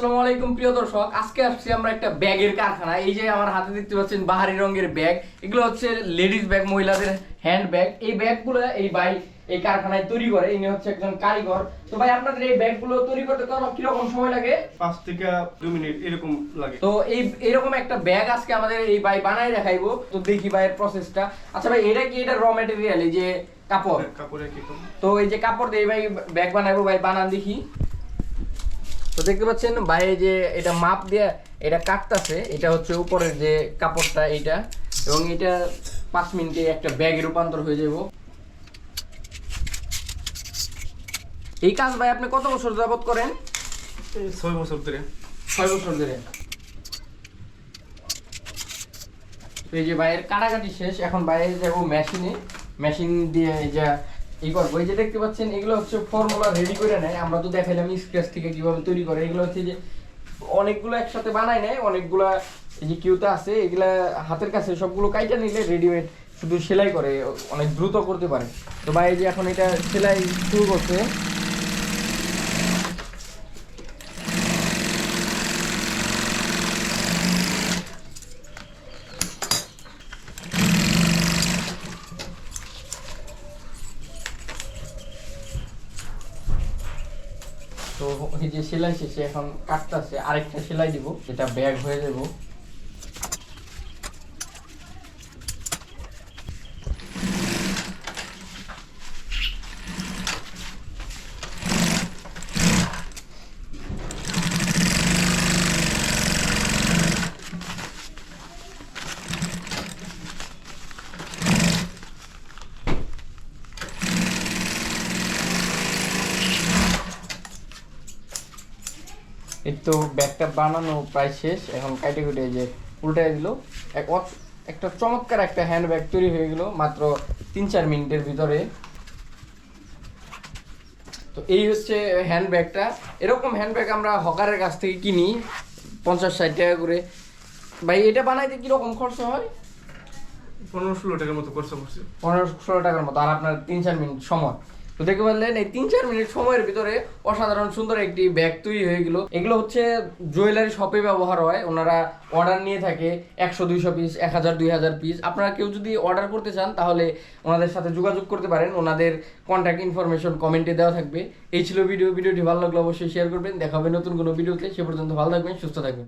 আসসালামু আলাইকুম প্রিয় দর্শক। আজকে আসছি আমরা একটা ব্যাগের কারখানা এই যে আমার হাতে দেখতে পাচ্ছেন বাহারি রঙের ব্যাগ। এগুলো হচ্ছে লেডিস ব্যাগ মহিলাদের হ্যান্ড ব্যাগ। এই ব্যাগগুলো এই ভাই এই কারখানায় তৈরি করে। ইনি হচ্ছে একজন কারিগর। তো ভাই আপনাদের এই ব্যাগগুলো তৈরি করতে সময় লাগে? পাঁচ থেকে দু মিনিট এরকম লাগে। তো এই এরকম একটা ব্যাগ আজকে আমাদের এই ভাই বানাই দেখাইবো। তো দেখি ভাইয়ের প্রসেসটা আচ্ছা ভাই এটা কি? এটা র ম্যাটেরিয়াল এই যে কাপড়? কাপড়ে কি তো এই যে কাপড় দিয়ে ভাই ব্যাগ বানাবো ভাই বানান দেখি। তো দেখতে পাচ্ছেন এই যে এটা মাপ দিয়ে এটা কাটতাছে এটা হচ্ছে উপরের যে কাপড়টা এইটা এবং এটা পাঁচ মিনিটে একটা ব্যাগে রূপান্তর হয়ে যাব এই কাজ ভাই আপনি কত বছর যাবত করেন? ছয় বছর ধরে। ছয় বছর ধরে। এই যে ভাইয়ের কাটাকাটি শেষ এখন বাইরে যাব মেশিনে। মেশিন দিয়ে এই যে ই করব এই যে দেখতে পাচ্ছেন, এগুলো হচ্ছে ফর্মুলা রেডি করে নেয়। আমরা তো দেখাইলাম স্ক্র্যাচ থেকে কীভাবে তৈরি করে। এগুলো হচ্ছে যে অনেকগুলো একসাথে বানায় নেয়, অনেকগুলা এই যে কিউতে আছে, এগুলা হাতের কাছে সবগুলো কাইটা নিলে রেডিমেড শুধু সেলাই করে, অনেক দ্রুত করতে পারে। তো ভাই, এই যে এখন এটা সেলাই শুরু করছে। তো এই যে সেলাই শেষে এখন কাটতেছে আরেকটা সেলাই দিব যেটা ব্যাগ হয়ে যাব। তো ব্যাগটা বানানো প্রায় শেষ। এখন কাটে কুটে যে উল্টাই দিল। এক একটা চমৎকার একটা হ্যান্ড ব্যাগ তৈরি হয়ে গেল মাত্র তিন চার মিনিটের ভিতরে। তো এই হচ্ছে হ্যান্ড ব্যাগটা এরকম হ্যান্ড ব্যাগ আমরা হকারের কাছ থেকে কিনি পঞ্চাশ ষাট টাকা করে। ভাই এটা বানাইতে কীরকম খরচ হয়? পনেরো ষোলো টাকার মতো খরচা পড়ছে। পনেরো ষোলো টাকার মতো আর আপনার তিন চার মিনিট সময়। তো দেখতে পারলেন, এই তিন চার মিনিট সময়ের ভিতরে অসাধারণ সুন্দর একটি ব্যাগ তৈরি হয়ে গেল। এগুলো হচ্ছে জুয়েলারি শপে ব্যবহার হয়। ওনারা অর্ডার নিয়ে থাকে একশো দুইশো পিস এক হাজার, দুই হাজার পিস আপনারা কেউ যদি অর্ডার করতে চান, তাহলে ওনাদের সাথে যোগাযোগ করতে পারেন। ওনাদের কন্ট্যাক্ট ইনফরমেশন কমেন্টে দেওয়া থাকবে। এই ছিল ভিডিও ভিডিওটি ভালো লাগলে অবশ্যই শেয়ার করবেন। দেখা হবে নতুন কোনো ভিডিওতে সে পর্যন্ত ভালো থাকবেন, সুস্থ থাকবেন।